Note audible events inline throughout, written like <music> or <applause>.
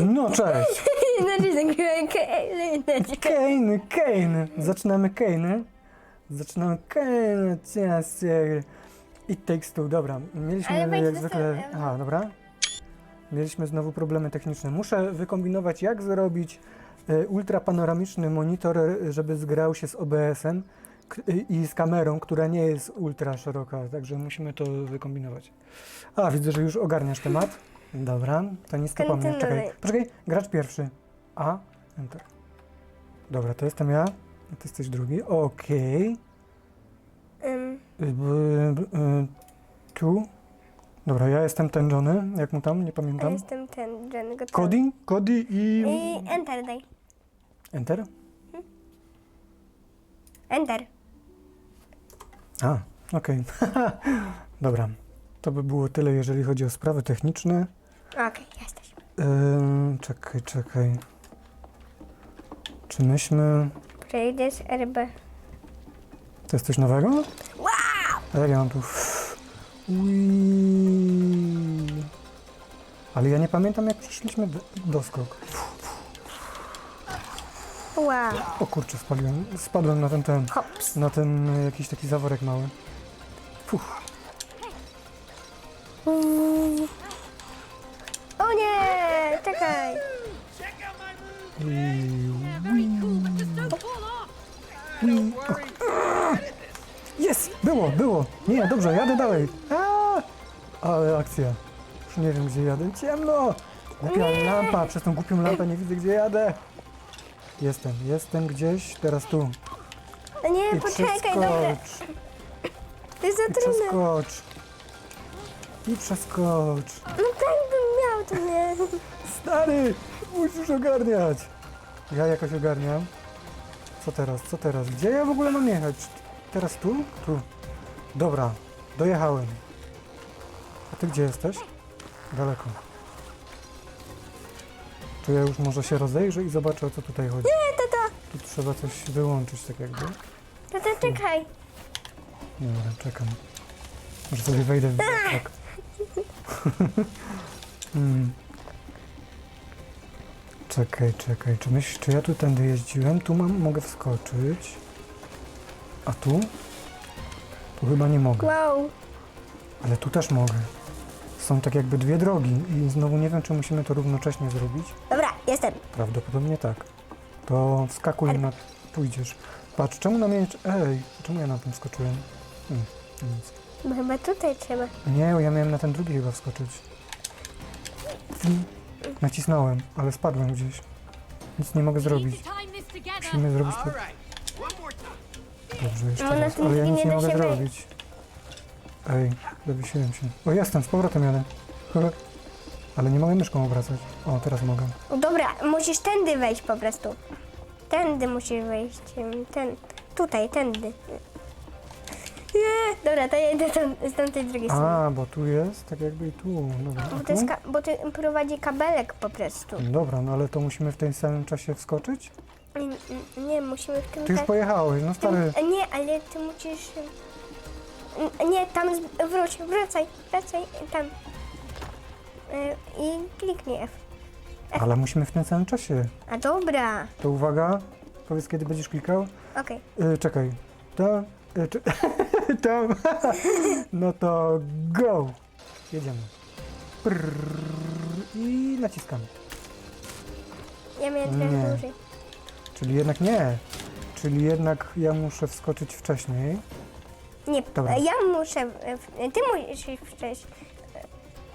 No cześć! Znaczy zagrałem Kane. Kane, Kane! Zaczynamy Kane. Zaczynamy Kane, ciastie. It takes two, dobra. Mieliśmy Ale jak zwykle... tego. Aha, dobra. Mieliśmy znowu problemy techniczne. Muszę wykombinować, jak zrobić e, ultrapanoramiczny monitor, e, żeby zgrał się z OBS-em k- e, i z kamerą, która nie jest ultra szeroka, także musimy to wykombinować. A, widzę, że już ogarniasz temat. Dobra, to nie po mnie. Czekaj, poczekaj, gracz pierwszy. A, enter. Dobra, to jestem ja, a ty jesteś drugi. Okej. Y, b- b- y, Tu. Dobra, ja jestem ten Johnny, jak mu tam, nie ja pamiętam. jestem ten, Jen, gotowy. Cody, Cody i... I enter daj. Enter? Enter. A, okej. <laughs> Dobra, to by było tyle, jeżeli chodzi o sprawy techniczne. Okej, jesteśmy. Ym, czekaj, czekaj. Czy myśmy... Przejdę z RB. To jest coś nowego? Wow! A jak ja mam tu... Ale ja nie pamiętam, jak przeszliśmy do, doskok. Wow. O kurczę, spaliłem, spadłem na ten, ten, Hops. na ten jakiś taki zaworek mały. Fuh. Jest! Było, było! Nie, dobrze, jadę dalej. Ale akcja. Już nie wiem, gdzie jadę. Ciemno! Głupia lampa, przez tą głupią lampę nie widzę, gdzie jadę. Jestem, jestem gdzieś, teraz tu. Nie, I poczekaj, dobra. przeskocz, To jest za i trudne. przeskocz. I przeskocz. No tak bym miał, to nie. Stary, musisz ogarniać. Ja jakoś ogarniam. Co teraz, co teraz? Gdzie ja w ogóle mam jechać? Teraz tu? Tu. Dobra, dojechałem. A ty gdzie jesteś? Daleko. To ja już może się rozejrzę i zobaczę o co tutaj chodzi. Nie, tata. Tu trzeba coś wyłączyć tak jakby. Tata, czekaj. Dobra, czekam. Może sobie wejdę w tak. <laughs> hmm. Czekaj, czekaj. Czy, myśl, czy ja tu tędy jeździłem? Tu mam, mogę wskoczyć. A tu? Tu chyba nie mogę. Wow. Ale tu też mogę. Są tak jakby dwie drogi i znowu nie wiem, czy musimy to równocześnie zrobić. Dobra, jestem. Prawdopodobnie tak. To wskakuj na... Pójdziesz. Patrz, czemu na mnie... Ej, czemu ja na tym skoczyłem? Hmm, nic. Bo chyba tutaj trzeba. Nie, ja miałem na ten drugi chyba wskoczyć. Nacisnąłem, ale spadłem gdzieś. Nic nie mogę zrobić. Musimy zrobić to... Dobrze, jeszcze No, raz. tym Ale ja nic nie da mogę się zrobić. Ej, zawiesiłem się. O, jestem, z powrotem jadę. Ale nie mogę myszką obracać. O, teraz mogę. O, Dobra, musisz tędy wejść po prostu. Tędy musisz wejść. em, Ten, tutaj, tędy. Nie, dobra, to ja idę tam, z tamtej drugiej strony. A, bo tu jest, tak jakby i tu. Dobra, a Bo, to tu? ka- bo ty prowadzi kabelek po prostu. Dobra, no ale to musimy w tym samym czasie wskoczyć? Nie, nie musimy w tym Ty już tak- pojechałeś, no stary. tym, Nie, ale ty musisz... em, Nie, tam z- wróć, wracaj, wracaj, tam. Y, I kliknij F. Ale musimy w tym samym czasie. A dobra, To uwaga, powiedz kiedy będziesz klikał. okej. Y, czekaj. To. Y, czy, <laughs> <laughs> tam. <laughs> no to go! Jedziemy. Prrr, I naciskamy. Ja miałem trochę Nie. dłużej. Czyli jednak nie. Czyli jednak ja muszę wskoczyć wcześniej. Nie, Dobra. ja muszę. e, w- Ty musisz wcześniej.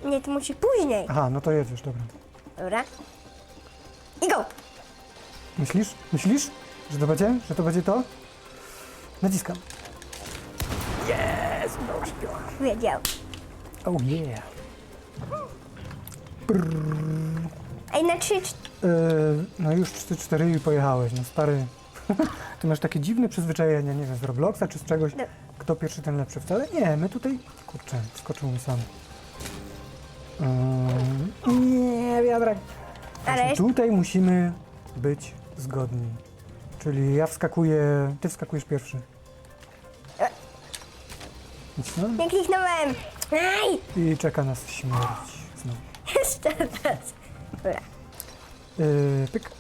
Nie, ty musisz później. Aha, no to jedziesz, dobra. Dobra. I go! Myślisz? Myślisz, że to będzie? Że to będzie to? Naciskam. Wiedział. Oh yeah. Ej, na trzy. cz- Yy, no już 4-4 i pojechałeś, no stary. <laughs> Ty masz takie dziwne przyzwyczajenia, nie wiem, z Robloxa czy z czegoś. No. Kto pierwszy, ten lepszy. Wcale nie, my tutaj... Kurczę, skoczył mi sam. Yy, nie, wiatrak. Ale Właśnie jeszcze- tutaj musimy być zgodni. Czyli ja wskakuję, ty wskakujesz pierwszy. E. No? Nie kliknąłem! Aj! I czeka nas śmierć znowu. <laughs> Jeszcze raz. Dobra. Yy, pyk.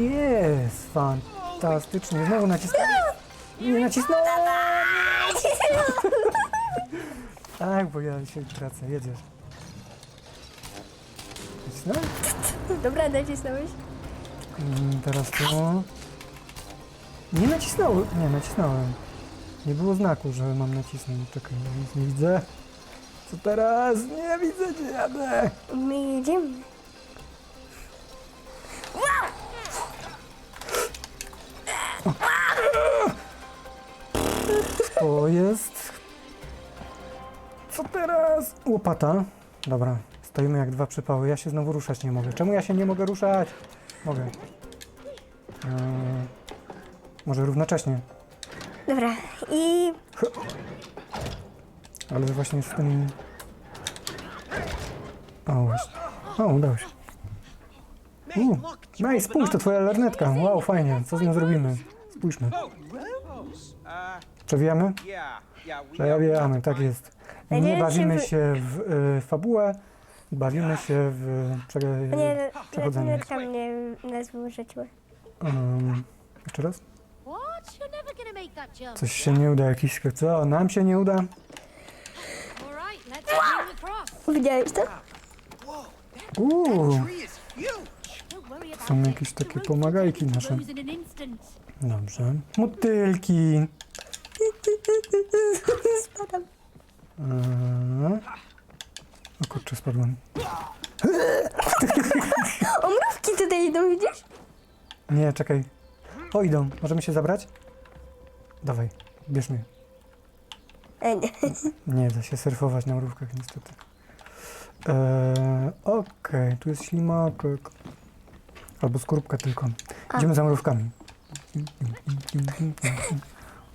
Jest! Fantastycznie. Znowu nacisnąłem. Nie nacisnąłem! Tak, bo ja się tracę. Jedziesz. Nacisnąłem? Dobra, nacisnąłeś. Mm, Teraz to... Nie nacisnąłem. Nie, nacisnąłem. Nie było znaku, że mam nacisnąć. Czekaj, ja nic nie widzę. Co teraz? Nie widzę, gdzie jadę. My jedziemy. To jest... Co teraz? Łopata. Dobra, stoimy jak dwa przypały. Ja się znowu ruszać nie mogę. Czemu ja się nie mogę ruszać? Mogę. Eee, może równocześnie. Dobra, i Ale właśnie z tym... O, właśnie. O, udało się. U, nice, spójrz, to twoja lornetka. Wow, fajnie. Co z nią zrobimy? Spójrzmy. Przewijamy? Przewijamy, tak jest. Nie bawimy się w y, fabułę, bawimy się w prze, nie, przechodzenie. lornetka mnie nazwy rzuciła. Um, jeszcze raz? Coś się nie uda, jakiś... Co? Nam się nie uda? Widziałeś to? Uuu, są jakieś takie pomagajki nasze. Dobrze. Motylki. Spadam. Eee. O kurczę, spadłem. <laughs> O, mrówki tutaj idą, widzisz? Nie, czekaj. O, idą. Możemy się zabrać? Dawaj, bierz mnie. E, nie. <laughs> Nie da się surfować na mrówkach niestety. Eee, Okej, tu jest ślimaczek. Albo skorupka tylko. Idziemy za mrówkami.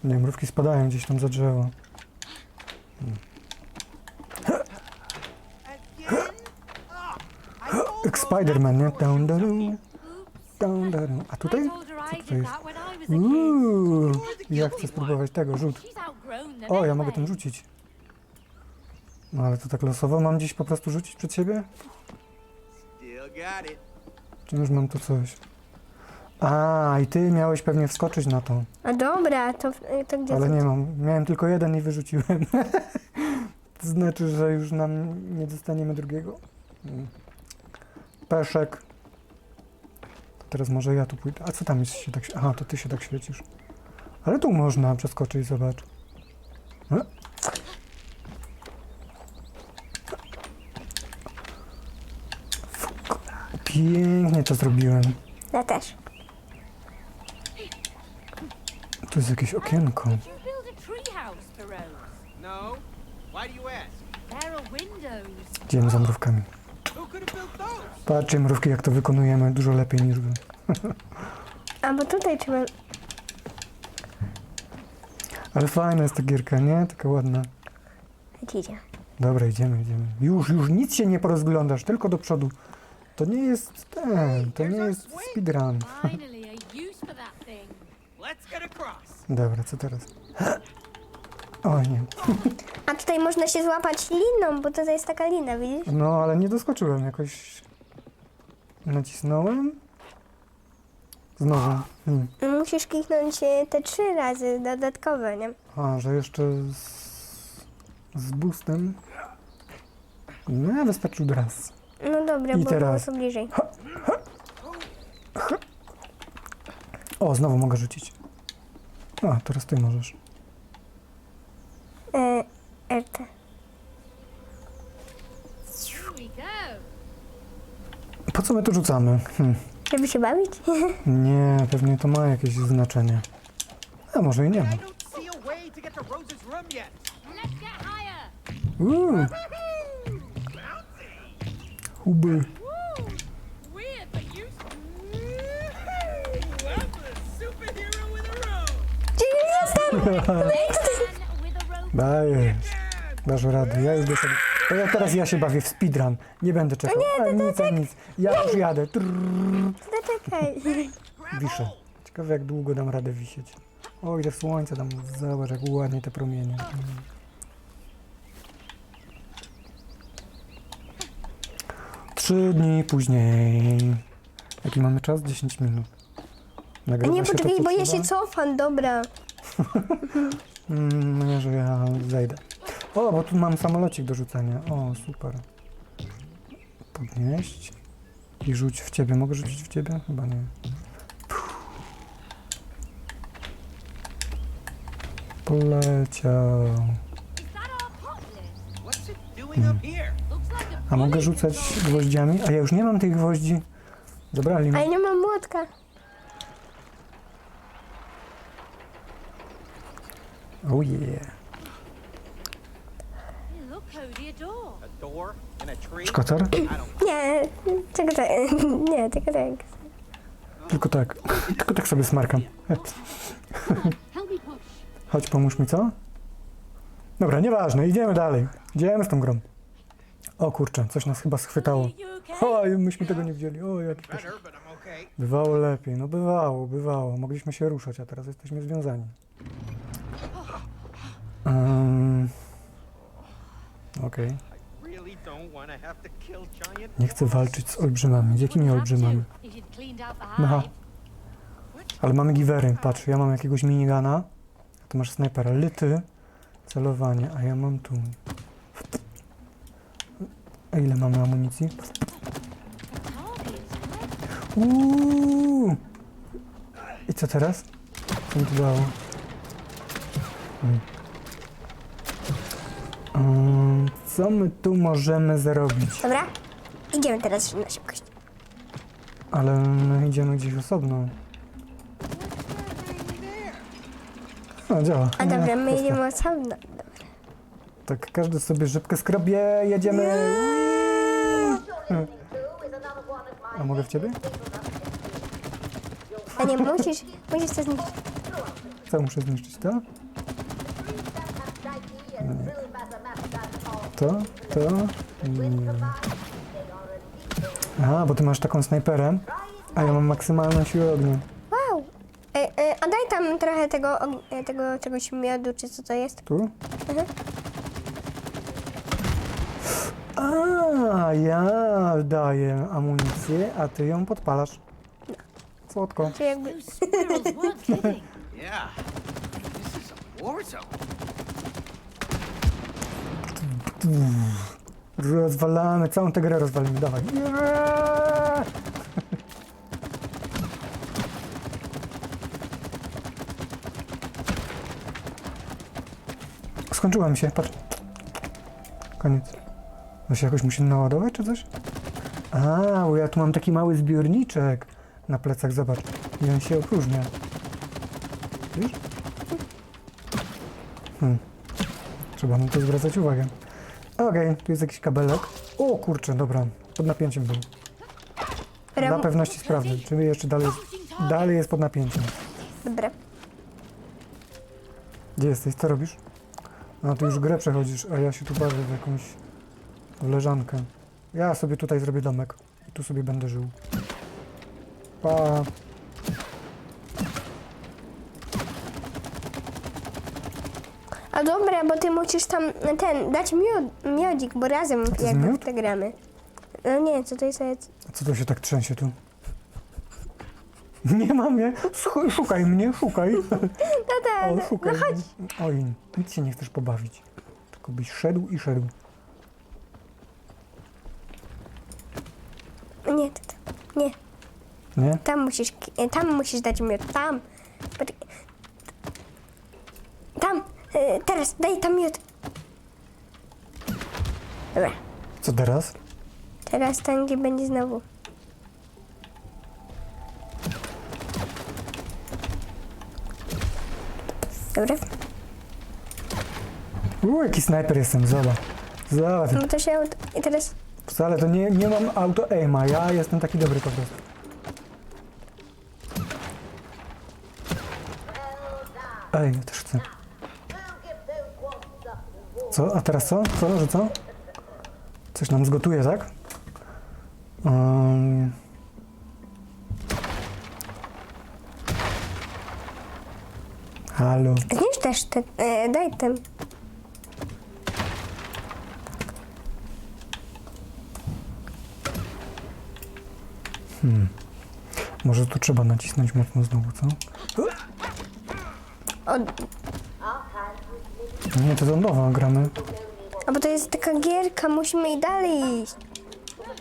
Nie, mrówki spadają gdzieś tam za drzewo. Jak Spider-Man, nie? Down, down, down, down. A tutaj? to did jest? Uuu, ja chcę spróbować tego, rzut. O, ja mogę tym rzucić. No ale to tak losowo mam gdzieś po prostu rzucić przed siebie? Czy już mam tu coś? A, i ty miałeś pewnie wskoczyć na to. A dobra, to, to gdzie Ale nie mam. Miałem tylko jeden i wyrzuciłem. <laughs> to znaczy, że już nam nie dostaniemy drugiego. Mm. Peszek. Teraz może ja tu pójdę. A co tam jest się tak... Aha, to ty się tak świecisz. Ale tu można przeskoczyć, zobacz. Fuck. Pięknie to zrobiłem. Ja też. Tu jest jakieś okienko. No? Idziemy za mrówkami. Patrzcie mrówki, jak to wykonujemy. Dużo lepiej niż wy. A bo tutaj trzeba... Ale fajna jest ta gierka, nie? Taka ładna. Idzie. Dobra, idziemy, idziemy. Już, już nic się nie porozglądasz, tylko do przodu. To nie jest ten, to nie jest speedrun. Finally, a use for that thing. Let's get across. Dobra, co teraz? O nie. A tutaj można się złapać liną, bo tutaj jest taka lina, widzisz? No, ale nie doskoczyłem jakoś. Nacisnąłem? Znowu. Hmm. Musisz kliknąć e, te trzy razy dodatkowe, nie? A, że jeszcze z, z boostem. No, wystarczył raz. No dobra, I bo teraz. było bliżej. O, znowu mogę rzucić. A, teraz ty możesz. E, RT. Here we go. My tu rzucamy? Hmm. Żeby się bawić? Nie, pewnie to ma jakieś znaczenie. A może i nie ma. To to. Uuu, huby. <laughs> Rope. Dajesz. Dasz radę, ja już do sobie. To ja teraz ja się bawię w speedrun. Nie będę czekał. A, nic, a nic. Ja już jadę. Trrr, Zaczekaj. wiszę. Ciekawe jak długo dam radę wisieć. O, ile słońca tam. Zobacz jak ładnie te promienie. Trzy dni później. Jaki mamy czas? 10 minut. Nagrywa Nie, się to, poczekaj, co bo ja trzeba? się cofam, dobra. <laughs> Mm, no nie, że ja zejdę. O, bo tu mam samolocik do rzucenia. O, super. Podnieść. I rzuć w ciebie. Mogę rzucić w ciebie? Chyba nie. Poleciał. Like a A mogę rzucać gwoździami? A ja już nie mam tych gwoździ. Zabrali mi. Ale nie mam młotka. Oh yeah. Hey, look, Cody, a door. A door and a tree? Szkocar? I don't. Nie, tylko <laughs> tak. Nie, tylko tak. Tylko tak. Tylko tak sobie smarkam. Chodź, pomóż mi, co? Dobra, nieważne, idziemy dalej. Idziemy z tą grą. O kurczę, coś nas chyba schwytało. Oj, myśmy tego nie widzieli. O, jaki też. Bywało lepiej, no bywało, bywało. Mogliśmy się ruszać, a teraz jesteśmy związani. Um, Okej. I really don't want to have to kill giant. Nie chcę walczyć z olbrzymami. Z jakimi olbrzymami? Aha. Ale mamy giwery. Patrz, ja mam jakiegoś minigana. a Ty masz snajpera. Lyty. Celowanie, a ja mam tu. A ile mamy amunicji? Uuu. I co teraz? Co mi to dało? Hmm. Co my tu możemy zrobić? Dobra? Idziemy teraz na szybkość. Ale my idziemy gdzieś osobno. No, działa. A dobra, my idziemy osobno. Tak, każdy sobie szybkę skrobie, jedziemy. A mogę w ciebie? A nie, musisz, musisz to zniszczyć. Co muszę zniszczyć, to? To? To? Nie. Aha, bo ty masz taką snajperę, a ja mam maksymalną siłę ognia. Wow! E, e, a daj tam trochę tego, og- e, tego czegoś miodu, czy co to jest. Tu? Mhm. A, ja daję amunicję, a ty ją podpalasz. Słodko. Czy jakby... Those squirrels weren't kidding. Yeah. This is a war zone. Rozwalamy, całą tę grę rozwalimy, dawaj. Nie! Skończyła mi się, patrz. Koniec. To się jakoś musi naładować czy coś? A, bo ja tu mam taki mały zbiorniczek na plecach, zobacz. I on się opróżnia. Widzisz? Hmm. Trzeba na to zwracać uwagę. Okej, tu jest jakiś kabelek. O kurczę, dobra. Pod napięciem był. Dla Ram... pewności sprawdzę, czy jeszcze dalej jest, dalej jest pod napięciem. Dobra. Gdzie jesteś? Co robisz? A ty już grę przechodzisz, a ja się tu bawię w jakąś w leżankę. Ja sobie tutaj zrobię domek. I tu sobie będę żył. Pa. A dobra, bo ty musisz tam ten, dać miod, miodzik, bo razem jest jakby miód? w te gramy. No nie, co to jest? A co to się tak trzęsie tu? Nie mam mnie. Słuchaj, Szukaj mnie, szukaj. <laughs> Tata, O, no, szukaj. no chodź. Oj, nic się nie chcesz pobawić. Tylko byś szedł i szedł. Nie, tata, nie. Nie? Tam musisz, ki- e, tam musisz dać miód, tam. Poczekaj. Tam, teraz, daj tam miód. Dobra, Co teraz? teraz tam, gdzie będzie znowu. Dobra, Uuu, jaki snajper jestem, zobacz. Zobacz. no to się, i teraz, Wcale to nie, nie mam auto aima, ja jestem taki dobry po prostu. Ej, ja też chcę. Co? A teraz co? Co? Że co? Coś nam zgotuje, tak? Um... Halo. zniszcz też ten, e, daj ten. Może tu trzeba nacisnąć mocno znowu, co? O, Nie, to lądowa gramy. a bo to jest taka gierka, musimy i dalej iść.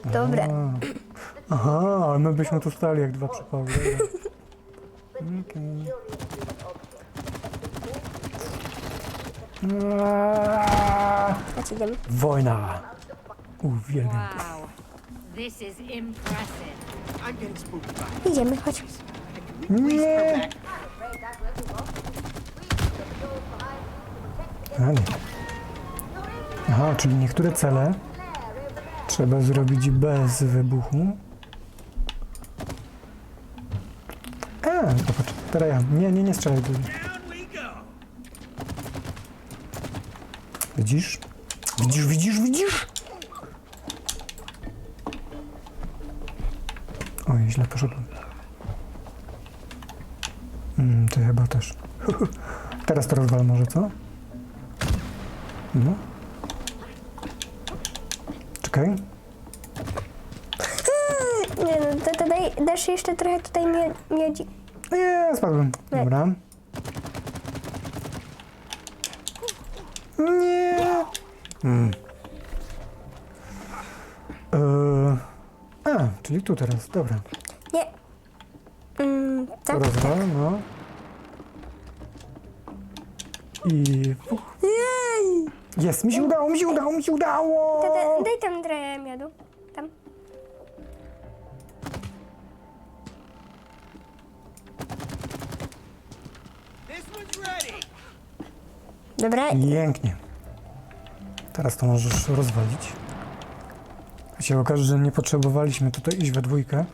Dobra. A. Aha, ale my byśmy tu stali jak dwa przypały. Dobra. <laughs> Okej. Aaaa! Chodź, idziemy. Wojna! Uwielbiam. Wow. This is impressive. I'm getting spooked by Idziemy, chodź. Nie! Nie. Aha, czyli niektóre cele trzeba zrobić bez wybuchu. A, popatrz, teraz ja. Nie, nie, nie strzelaj do. Widzisz? Widzisz, widzisz, widzisz? Oj, źle poszedłem. Mm, to chyba też. <laughs> Teraz to rozwal może, co? No. Czekaj. Nie no, to, to daj, dasz jeszcze trochę tutaj mio- miodzi. Nie, spadłem. Dobra. Nie. Mm. Eee, a, czyli tu teraz, dobra. Nie. Mm, tak. rozwal, no. I... Jej! Jest, mi się udało, mi się udało, mi się udało! Daj tam trochę miodu. Tam. Dobra, Pięknie. Teraz to możesz rozwalić. A się okaże, że nie potrzebowaliśmy tutaj iść we dwójkę,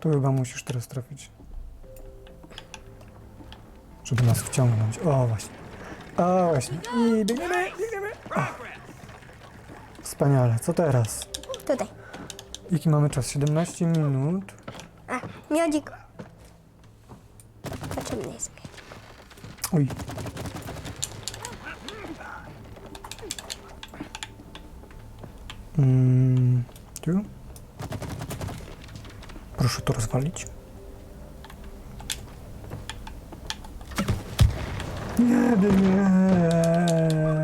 to chyba musisz teraz trafić. Żeby nas wciągnąć. O, właśnie. O, właśnie. I biegniemy, biegniemy. Wspaniale. Co teraz? tutaj. Jaki mamy czas? 17 minut. A, miodzik. Potrzebny jest miodzik. Uj. Mm, tu? Proszę to rozwalić. Nie, nie,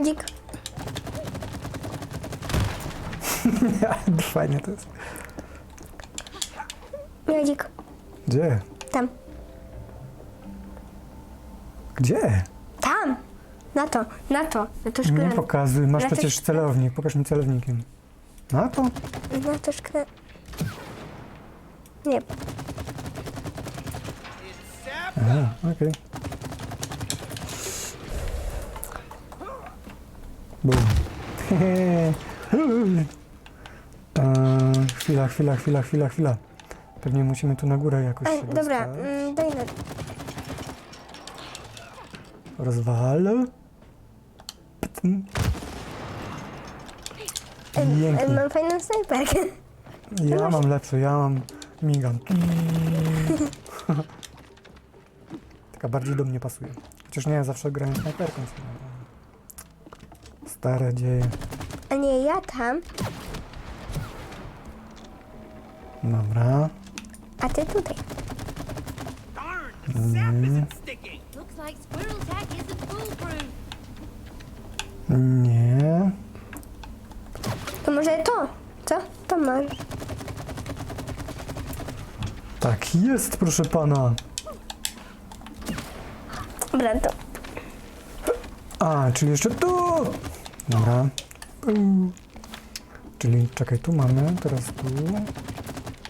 nie. Miodzik. <laughs> Fajnie to jest. Miodzik. Gdzie? Tam. Gdzie? Tam. Na to, na to, na to Nie szklankę. pokazuj, masz Ja też- przecież celownik. Pokaż mi celownikiem. Na to? Na to szklankę. Nie. Aha, okej. Bum. Eee, <laughs> chwila, chwila, chwila, chwila, chwila. Pewnie musimy tu na górę jakoś się dobra, dostać. mm, daj na... Rozwal. Ptm. Em, Pięknie. em, Mam fajną snajperkę. <laughs> Ja mam lepsze, ja mam migam. <laughs> Taka bardziej do mnie pasuje. Chociaż nie, zawsze grałem snajperką. Stare dzieje. A nie, ja tam, Dobra. a ty tutaj. Foolproof. Nie. To może to? Co? To masz. Tak jest, proszę pana. Dobra, to... A, czyli jeszcze tu. Dobra. U. Czyli czekaj, tu mamy, teraz tu.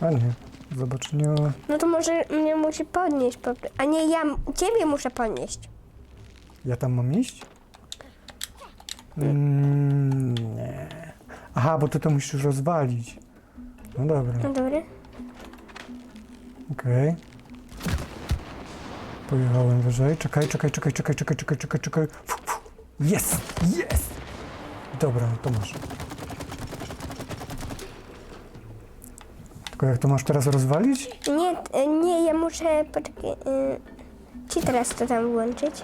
A nie, zobacz, nie. No to może mnie musi podnieść. po- A nie, ja m- ciebie muszę podnieść. Ja tam mam iść? Mm, nie. Aha, bo ty to musisz rozwalić. No dobra, No dobra. okej. Pojechałem wyżej. Czekaj, czekaj, czekaj, czekaj, czekaj, czekaj, czekaj, czekaj. Fu, fu. Jest! Jest! Dobra, to masz. Tylko jak to masz teraz rozwalić? Nie, t- nie, ja muszę... Poczekaj. Y, ci teraz to tam włączyć.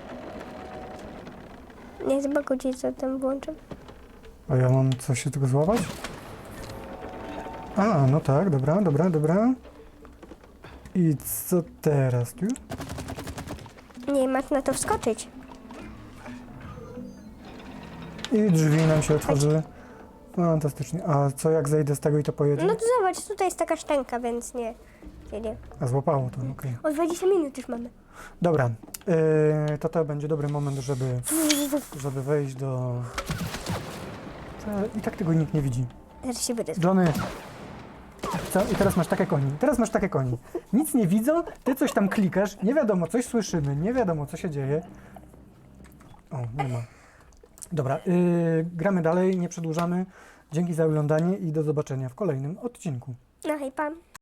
Nie, z boku ci co tam włączę. A ja mam coś się tego złapać? A, no tak, dobra, dobra, dobra. I co teraz tu? Nie, masz na to wskoczyć. I drzwi nam się otworzyły. Fantastycznie. A co jak zejdę z tego i to pojedzie? No to zobacz, tutaj jest taka szczęka, więc nie. Nie, nie. A złapało to, okej. O 20 minut już mamy. Dobra, yy, to to będzie dobry moment, żeby, żeby wejść do... I tak tego nikt nie widzi. Zaraz się będę. Johnny, co? I teraz masz takie koni. Teraz masz takie koni. Nic nie widzą, ty coś tam klikasz, nie wiadomo, coś słyszymy, nie wiadomo, co się dzieje. O, nie ma. Dobra, yy, gramy dalej, nie przedłużamy. Dzięki za oglądanie i do zobaczenia w kolejnym odcinku. No hej, pan.